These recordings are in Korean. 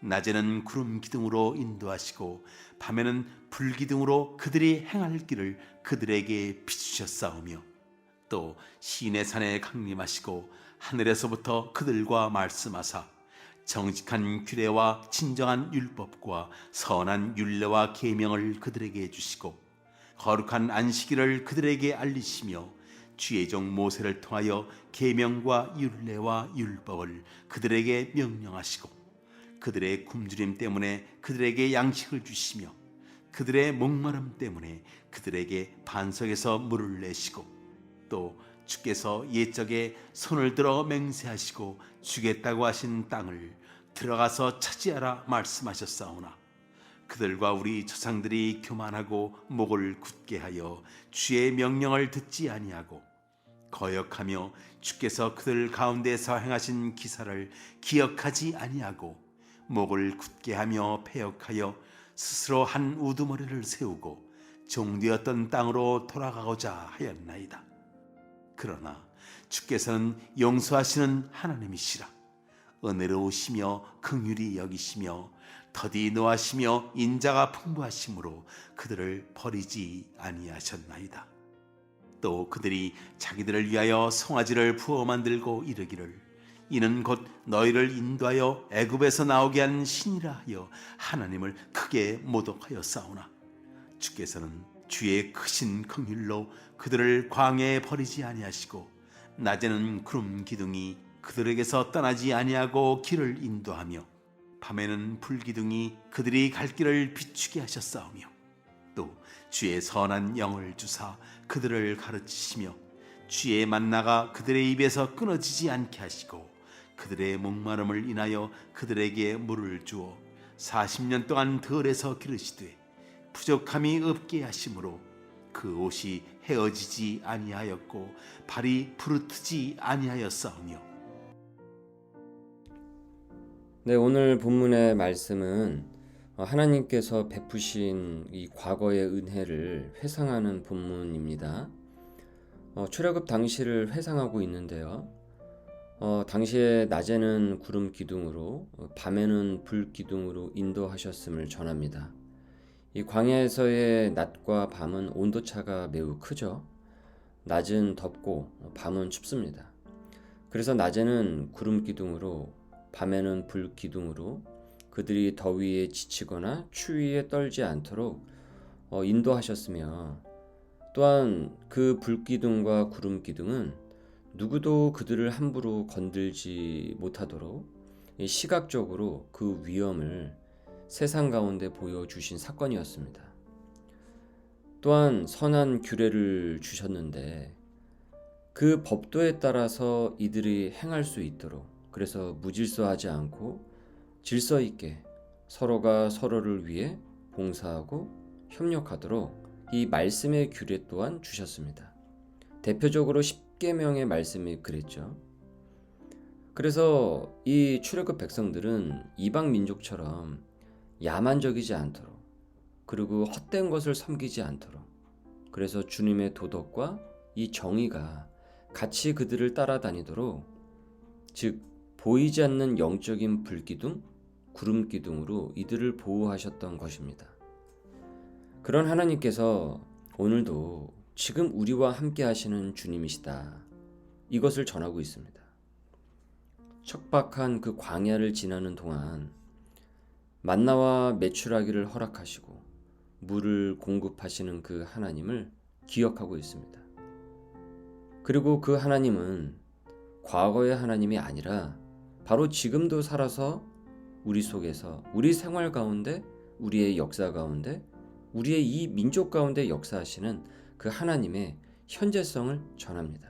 낮에는 구름 기둥으로 인도하시고 밤에는 불 기둥으로 그들이 행할 길을 그들에게 비추셨사오며 또 시내 산에 강림하시고 하늘에서부터 그들과 말씀하사 정직한 규례와 진정한 율법과 선한 율례와 계명을 그들에게 주시고 거룩한 안식일을 그들에게 알리시며 주의 종 모세를 통하여 계명과 율례와 율법을 그들에게 명령하시고 그들의 굶주림 때문에 그들에게 양식을 주시며 그들의 목마름 때문에 그들에게 반석에서 물을 내시고 또 주께서 옛적에 손을 들어 맹세하시고 주겠다고 하신 땅을 들어가서 차지하라 말씀하셨사오나 그들과 우리 조상들이 교만하고 목을 굳게 하여 주의 명령을 듣지 아니하고 거역하며 주께서 그들 가운데서 행하신 기사를 기억하지 아니하고 목을 굳게 하며 패역하여 스스로 한 우두머리를 세우고 종되었던 땅으로 돌아가고자 하였나이다. 그러나 주께서는 용서하시는 하나님이시라 은혜로우시며 긍휼히 여기시며 더디 노하시며 인자가 풍부하심으로 그들을 버리지 아니하셨나이다. 또 그들이 자기들을 위하여 송아지를 부어 만들고 이르기를 이는 곧 너희를 인도하여 애굽에서 나오게 한 신이라 하여 하나님을 크게 모독하여 싸우나 주께서는 주의 크신 긍휼로 그들을 광야에 버리지 아니하시고 낮에는 구름 기둥이 그들에게서 떠나지 아니하고 길을 인도하며 밤에는 불 기둥이 그들이 갈 길을 비추게 하셨사오며 또 주의 선한 영을 주사 그들을 가르치시며 주의 만나가 그들의 입에서 끊어지지 않게 하시고 그들의 목마름을 인하여 그들에게 물을 주어 40년 동안 들에서 기르시되 부족함이 없게 하심으로 그 옷이 헤어지지 아니하였고 발이 부르트지 아니하였사오며 네, 오늘 본문의 말씀은 어, 하나님께서 베푸신 이 과거의 은혜를 회상하는 본문입니다. 어, 출애굽 당시를 회상하고 있는데요. 어, 당시에 낮에는 구름 기둥으로, 어, 밤에는 불 기둥으로 인도하셨음을 전합니다. 이 광야에서의 낮과 밤은 온도 차가 매우 크죠. 낮은 덥고 어, 밤은 춥습니다. 그래서 낮에는 구름 기둥으로 밤에는 불 기둥으로 그들이 더위에 지치거나 추위에 떨지 않도록 어, 인도하셨으며 또한 그 불기둥과 구름 기둥은 누구도 그들을 함부로 건들지 못하도록 이 시각적으로 그 위험을 세상 가운데 보여주신 사건이었습니다. 또한 선한 규례를 주셨는데 그 법도에 따라서 이들이 행할 수 있도록 그래서 무질서하지 않고 질서 있게 서로가 서로를 위해 봉사하고 협력하도록 이 말씀의 규례 또한 주셨습니다. 대표적으로 10계명의 말씀이 그랬죠. 그래서 이 출애굽 백성들은 이방 민족처럼 야만적이지 않도록 그리고 헛된 것을 섬기지 않도록 그래서 주님의 도덕과 이 정의가 같이 그들을 따라다니도록 즉 보이지 않는 영적인 불기둥, 구름 기둥으로 이들을 보호하셨던 것입니다. 그런 하나님께서 오늘도 지금 우리와 함께 하시는 주님이시다. 이것을 전하고 있습니다. 척박한 그 광야를 지나는 동안 만나와 매출하기를 허락하시고 물을 공급하시는 그 하나님을 기억하고 있습니다. 그리고 그 하나님은 과거의 하나님이 아니라 바로 지금도 살아서 우리 속에서 우리 생활 가운데 우리의 역사 가운데 우리의 이 민족 가운데 역사하시는 그 하나님의 현재성을 전합니다.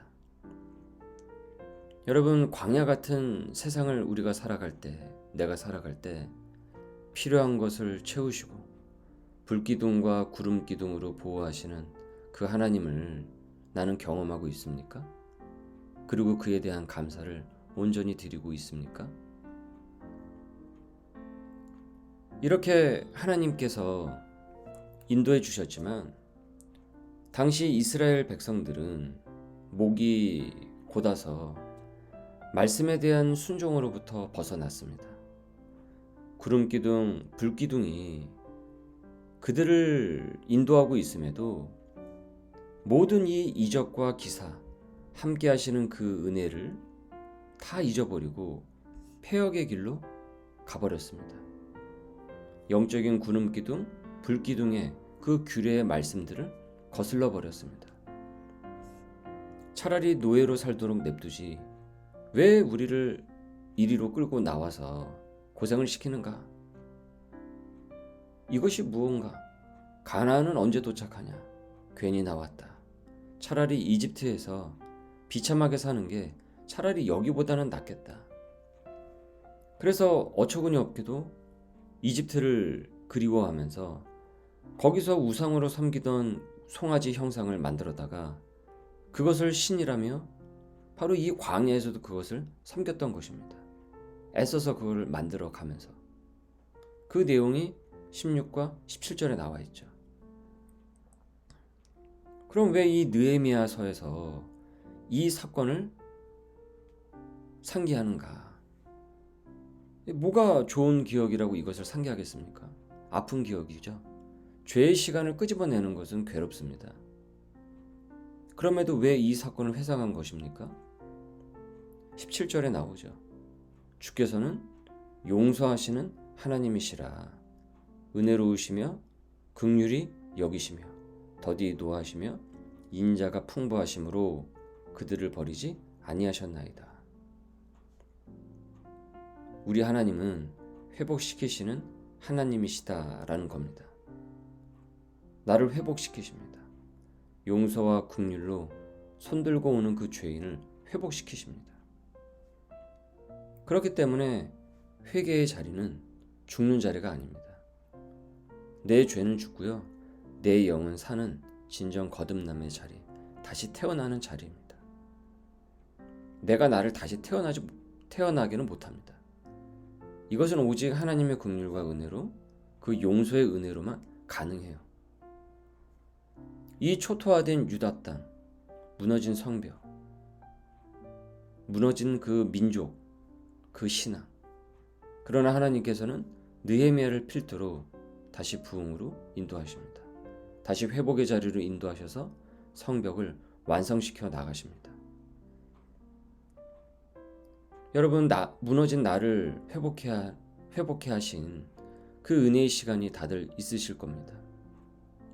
여러분 광야 같은 세상을 우리가 살아갈 때 내가 살아갈 때 필요한 것을 채우시고 불기둥과 구름 기둥으로 보호하시는 그 하나님을 나는 경험하고 있습니까? 그리고 그에 대한 감사를 온전히 드리고 있습니까? 이렇게 하나님께서 인도해 주셨지만 당시 이스라엘 백성들은 목이 곧아서 말씀에 대한 순종으로부터 벗어났습니다. 구름 기둥, 불 기둥이 그들을 인도하고 있음에도 모든 이 이적과 기사 함께 하시는 그 은혜를 다 잊어버리고 폐역의 길로 가버렸습니다. 영적인 구름 기둥, 불 기둥의 그 규례의 말씀들을 거슬러 버렸습니다. 차라리 노예로 살도록 냅두지 왜 우리를 이리로 끌고 나와서 고생을 시키는가? 이것이 무언가? 가나안은 언제 도착하냐? 괜히 나왔다. 차라리 이집트에서 비참하게 사는 게 차라리 여기보다는 낫겠다. 그래서 어처구니 없게도 이집트를 그리워하면서 거기서 우상으로 섬기던 송아지 형상을 만들어다가 그것을 신이라며 바로 이 광야에서도 그것을 섬겼던 것입니다. 애써서 그걸 만들어 가면서 그 내용이 16과 17절에 나와 있죠. 그럼 왜 이 느헤미야서에서 이 사건을 상기하는가? 뭐가 좋은 기억이라고 이것을 상기하겠습니까? 아픈 기억이죠. 죄의 시간을 끄집어내는 것은 괴롭습니다. 그럼에도 왜 이 사건을 회상한 것입니까? 17절에 나오죠. 주께서는 용서하시는 하나님이시라. 은혜로우시며 극률이 여기시며 더디 노하시며 인자가 풍부하심으로 그들을 버리지 아니하셨나이다. 우리 하나님은 회복시키시는 하나님이시다라는 겁니다. 나를 회복시키십니다. 용서와 국률로 손들고 오는 그 죄인을 회복시키십니다. 그렇기 때문에 회개의 자리는 죽는 자리가 아닙니다. 내 죄는 죽고요. 내 영은 사는 진정 거듭남의 자리, 다시 태어나는 자리입니다. 내가 나를 다시 태어나지 태어나기는 못합니다. 이것은 오직 하나님의 긍휼과 은혜로 그 용서의 은혜로만 가능해요. 이 초토화된 유다 땅, 무너진 성벽, 무너진 그 민족, 그 신앙. 그러나 하나님께서는 느헤미야를 필두로 다시 부흥으로 인도하십니다. 다시 회복의 자리로 인도하셔서 성벽을 완성시켜 나가십니다. 여러분 나, 무너진 나를 회복해 회복해 하신 그 은혜의 시간이 다들 있으실 겁니다.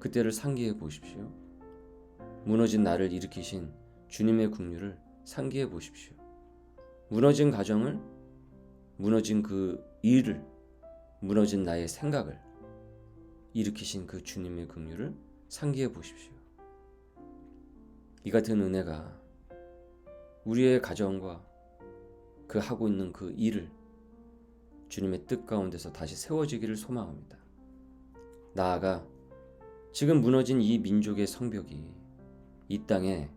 그때를 상기해 보십시오. 무너진 나를 일으키신 주님의 국류를 상기해 보십시오. 무너진 가정을 무너진 그 일을 무너진 나의 생각을 일으키신 그 주님의 긍휼을 상기해 보십시오. 이 같은 은혜가 우리의 가정과 그 하고 있는 그 일을 주님의 뜻 가운데서 다시 세워지기를 소망합니다. 나아가 지금 무너진 이 민족의 성벽이 이 땅에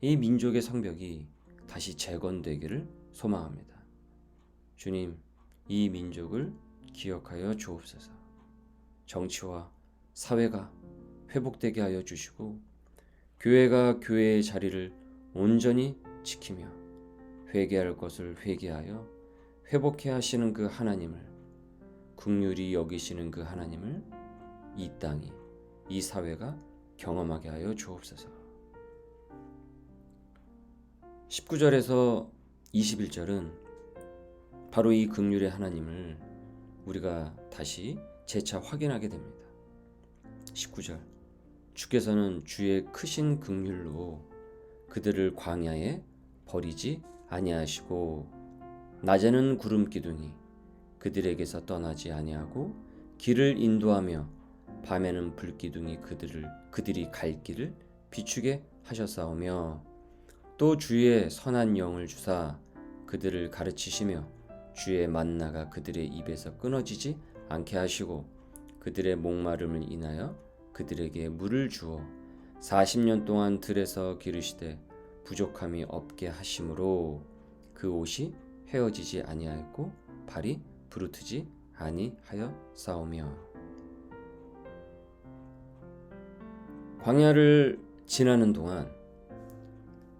이 민족의 성벽이 다시 재건되기를 소망합니다. 주님, 이 민족을 기억하여 주옵소서. 정치와 사회가 회복되게 하여 주시고 교회가 교회의 자리를 온전히 지키며 회개할 것을 회개하여 회복해 하시는 그 하나님을 국률이 여기시는 그 하나님을 이 땅이 이 사회가 경험하게 하여 주옵소서. 19절에서 21절은 바로 이 극률의 하나님을 우리가 다시 재차 확인하게 됩니다. 19절 주께서는 주의 크신 극률로 그들을 광야에 버리지 아니하시고 낮에는 구름 기둥이 그들에게서 떠나지 아니하고 길을 인도하며 밤에는 불 기둥이 그들을 그들이 갈 길을 비추게 하셨사오며 또 주의 선한 영을 주사 그들을 가르치시며 주의 만나가 그들의 입에서 끊어지지 않게 하시고 그들의 목마름을 인하여 그들에게 물을 주어 40년 동안 들에서 기르시되 부족함이 없게 하심으로 그 옷이 헤어지지 아니하였고 발이 부르트지 아니하여 싸우며 광야를 지나는 동안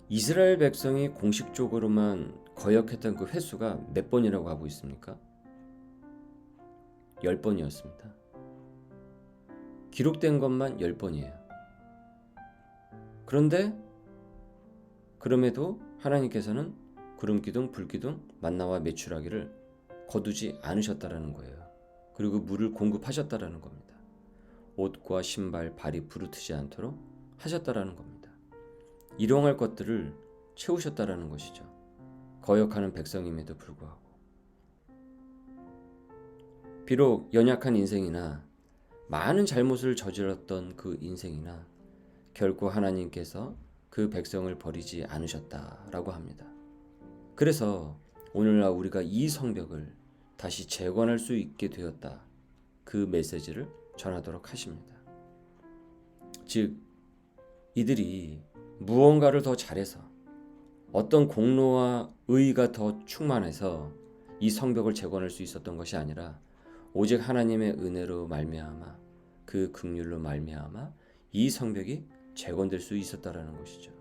이스라엘 백성이 공식적으로만 거역했던 그 횟수가 몇 번이라고 하고 있습니까? 10번이었습니다. 기록된 것만 10번이에요. 그런데 그럼에도 하나님께서는 구름 기둥, 불 기둥, 만나와 메추라기를 거두지 않으셨다라는 거예요. 그리고 물을 공급하셨다라는 겁니다. 옷과 신발, 발이 부르트지 않도록 하셨다라는 겁니다. 일용할 것들을 채우셨다라는 것이죠. 거역하는 백성임에도 불구하고 비록 연약한 인생이나 많은 잘못을 저질렀던 그 인생이나 결코 하나님께서 그 백성을 버리지 않으셨다라고 합니다. 그래서 오늘날 우리가 이 성벽을 다시 재건할 수 있게 되었다. 그 메시지를 전하도록 하십니다. 즉, 이들이 무언가를 더 잘해서 어떤 공로와 의의가 더 충만해서 이 성벽을 재건할 수 있었던 것이 아니라 오직 하나님의 은혜로 말미암아 그 긍휼로 말미암아 이 성벽이 재건될 수 있었다라는 것이죠.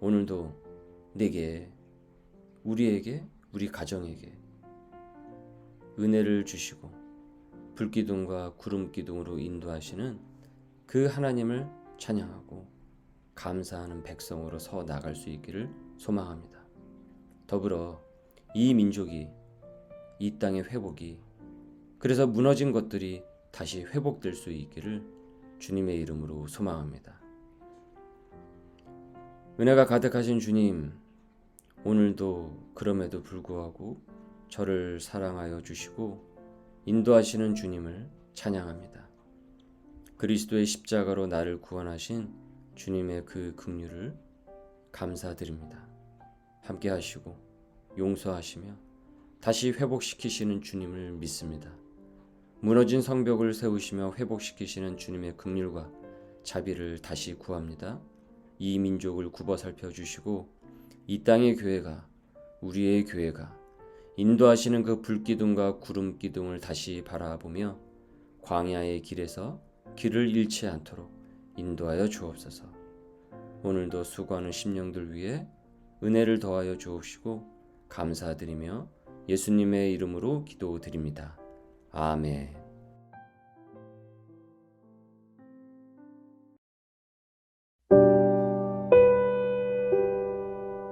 오늘도 내게 우리에게 우리 가정에게 은혜를 주시고 불기둥과 구름 기둥으로 인도하시는 그 하나님을 찬양하고 감사하는 백성으로 서 나갈 수 있기를 소망합니다. 더불어 이 민족이 이 땅의 회복이 그래서 무너진 것들이 다시 회복될 수 있기를 주님의 이름으로 소망합니다. 은혜가 가득하신 주님, 오늘도 그럼에도 불구하고 저를 사랑하여 주시고 인도하시는 주님을 찬양합니다. 그리스도의 십자가로 나를 구원하신 주님의 그 긍휼을 감사드립니다. 함께 하시고 용서하시며 다시 회복시키시는 주님을 믿습니다. 무너진 성벽을 세우시며 회복시키시는 주님의 긍휼과 자비를 다시 구합니다. 이 민족을 굽어 살펴 주시고 이 땅의 교회가 우리의 교회가 인도하시는 그 불기둥과 구름 기둥을 다시 바라보며 광야의 길에서 길을 잃지 않도록 인도하여 주옵소서. 오늘도 수고하는 심령들 위해 은혜를 더하여 주옵시고 감사드리며 예수님의 이름으로 기도드립니다. 아멘.